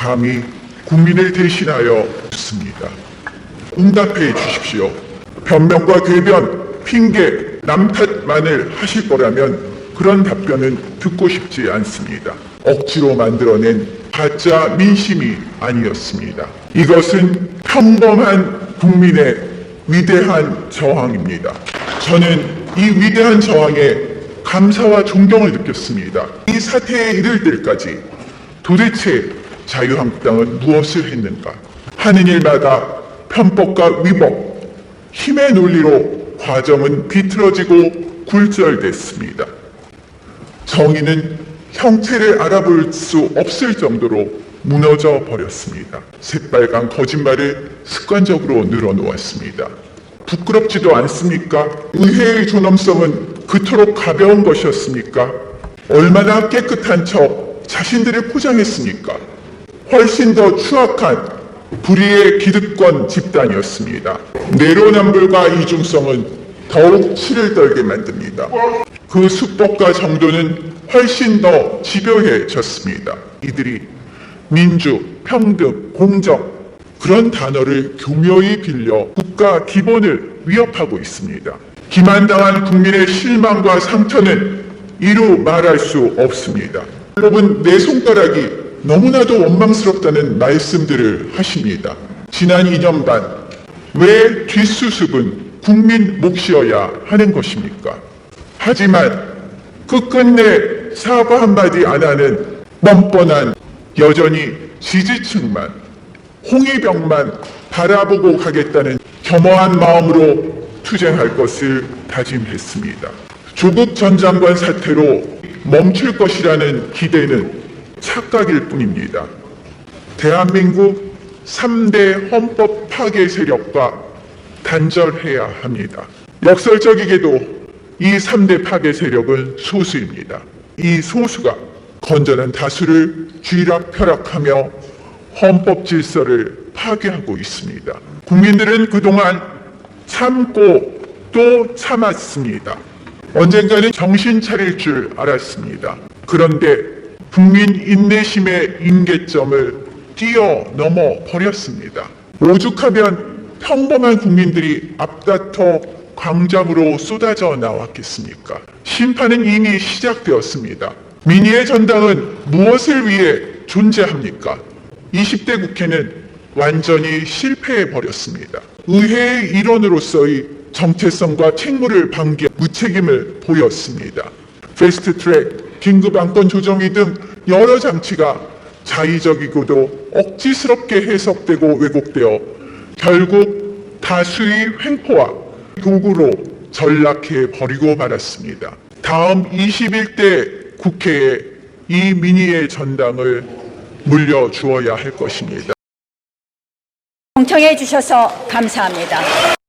감히 국민을 대신하여 묻습니다. 응답해 주십시오. 변명과 궤변, 핑계, 남 탓만을 하실 거라면 그런 답변은 듣고 싶지 않습니다. 억지로 만들어낸 가짜 민심이 아니었습니다. 이것은 평범한 국민의 위대한 저항입니다. 저는 이 위대한 저항에 감사와 존경을 느꼈습니다. 이 사태에 이를 때까지 도대체 자유한국당은 무엇을 했는가? 하는 일마다 편법과 위법, 힘의 논리로 과정은 비틀어지고 굴절됐습니다. 정의는 형체를 알아볼 수 없을 정도로 무너져 버렸습니다. 새빨간 거짓말을 습관적으로 늘어놓았습니다. 부끄럽지도 않습니까? 의회의 존엄성은 그토록 가벼운 것이었습니까? 얼마나 깨끗한 척 자신들을 포장했습니까? 훨씬 더 추악한 불의의 기득권 집단이었습니다. 내로남불과 이중성은 더욱 치를 떨게 만듭니다. 그 수법과 정도는 훨씬 더 집요해졌습니다. 이들이 민주, 평등, 공정 그런 단어를 교묘히 빌려 국가 기본을 위협하고 있습니다. 기만당한 국민의 실망과 상처는 이루 말할 수 없습니다. 여러분 내 손가락이 너무나도 원망스럽다는 말씀들을 하십니다. 지난 2년 반 왜 뒷수습은 국민 몫이어야 하는 것입니까? 하지만 끝끝내 사과 한마디 안 하는 뻔뻔한 여전히 지지층만 홍위병만 바라보고 가겠다는 겸허한 마음으로 투쟁할 것을 다짐했습니다. 조국 전 장관 사태로 멈출 것이라는 기대는 착각일 뿐입니다. 대한민국 3대 헌법 파괴 세력과 단절해야 합니다. 역설적이게도 이 3대 파괴 세력은 소수입니다. 이 소수가 건전한 다수를 쥐락펴락하며 헌법 질서를 파괴하고 있습니다. 국민들은 그동안 참고 또 참았습니다. 언젠가는 정신 차릴 줄 알았습니다. 그런데 국민 인내심의 임계점을 뛰어넘어 버렸습니다. 오죽하면 평범한 국민들이 앞다퉈 광장으로 쏟아져 나왔겠습니까? 심판은 이미 시작되었습니다. 민의의 전당은 무엇을 위해 존재합니까? 20대 국회는 완전히 실패해 버렸습니다. 의회의 일원으로서의 정체성과 책무를 방기한 무책임을 보였습니다. 패스트 트랙, 긴급 안건 조정위 등 여러 장치가 자의적이고도 억지스럽게 해석되고 왜곡되어 결국 다수의 횡포와 도구로 전락해 버리고 말았습니다. 다음 21대 국회에 이 민의의 전당을 물려주어야 할 것입니다. 경청해 주셔서 감사합니다.